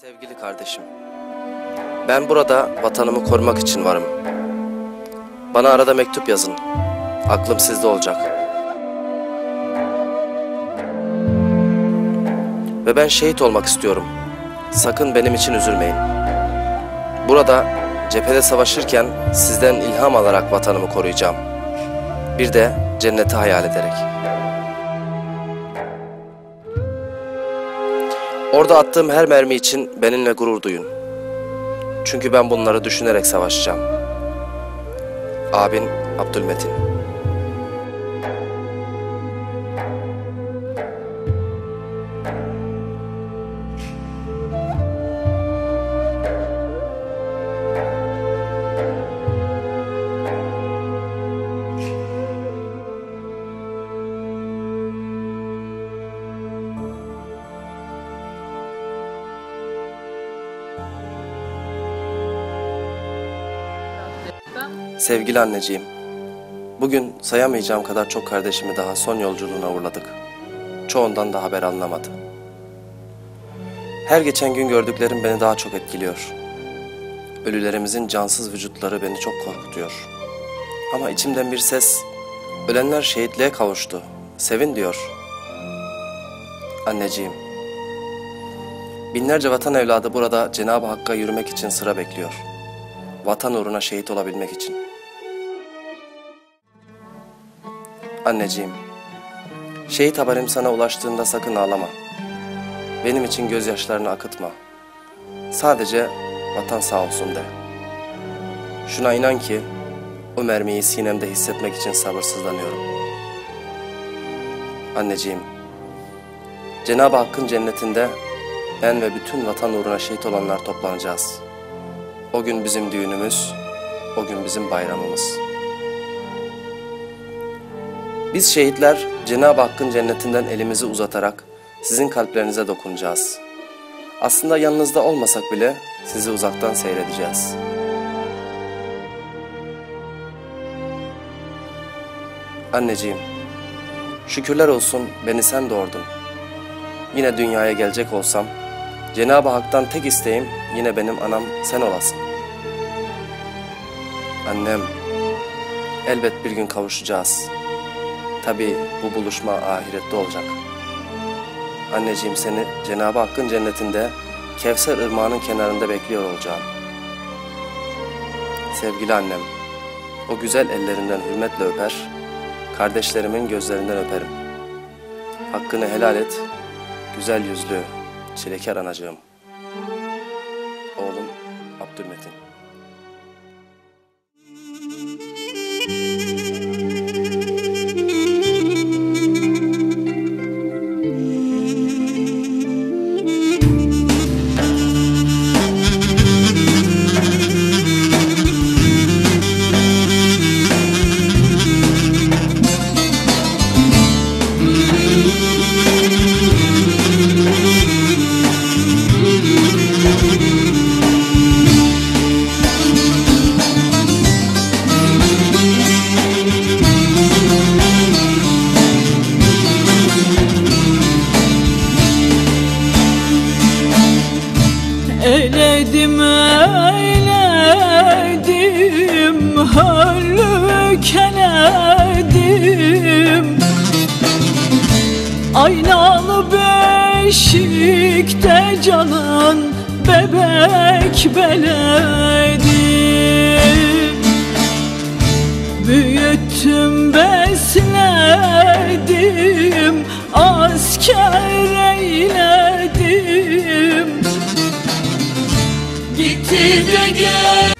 Sevgili kardeşim, ben burada vatanımı korumak için varım. Bana arada mektup yazın. Aklım sizde olacak. Ve ben şehit olmak istiyorum. Sakın benim için üzülmeyin. Burada cephede savaşırken sizden ilham alarak vatanımı koruyacağım. Bir de cenneti hayal ederek. Orada attığım her mermi için benimle gurur duyun. Çünkü ben bunları düşünerek savaşacağım. Abin Abdülmetin Sevgili anneciğim, bugün sayamayacağım kadar çok kardeşimi daha son yolculuğuna uğurladık. Çoğundan da haber alınamadı. Her geçen gün gördüklerim beni daha çok etkiliyor. Ölülerimizin cansız vücutları beni çok korkutuyor. Ama içimden bir ses, ölenler şehitliğe kavuştu, sevin diyor. Anneciğim, binlerce vatan evladı burada Cenab-ı Hakk'a yürümek için sıra bekliyor. Vatan uğruna şehit olabilmek için. Anneciğim, şehit haberim sana ulaştığında sakın ağlama. Benim için gözyaşlarını akıtma. Sadece vatan sağ olsun de. Şuna inan ki o mermiyi sinemde hissetmek için sabırsızlanıyorum. Anneciğim, Cenab-ı Hakk'ın cennetinde ben ve bütün vatan uğruna şehit olanlar toplanacağız. O gün bizim düğünümüz, o gün bizim bayramımız. Biz şehitler Cenab-ı Hakk'ın cennetinden elimizi uzatarak sizin kalplerinize dokunacağız. Aslında yanınızda olmasak bile sizi uzaktan seyredeceğiz. Anneciğim, şükürler olsun beni sen doğurdun. Yine dünyaya gelecek olsam, Cenab-ı Hak'tan tek isteğim yine benim anam sen olasın. Annem, elbet bir gün kavuşacağız. Tabi bu buluşma ahirette olacak. Anneciğim seni Cenab-ı Hakk'ın cennetinde Kevser ırmağının kenarında bekliyor olacağım. Sevgili annem, o güzel ellerinden hürmetle öper, kardeşlerimin gözlerinden öperim. Hakkını helal et, güzel yüzlü, çilekar anacığım. Eyledim Hörlük eledim Aynalı beşikte canan Bebek beledim Büyüttüm besledim Asker eyledim Gitti de gel.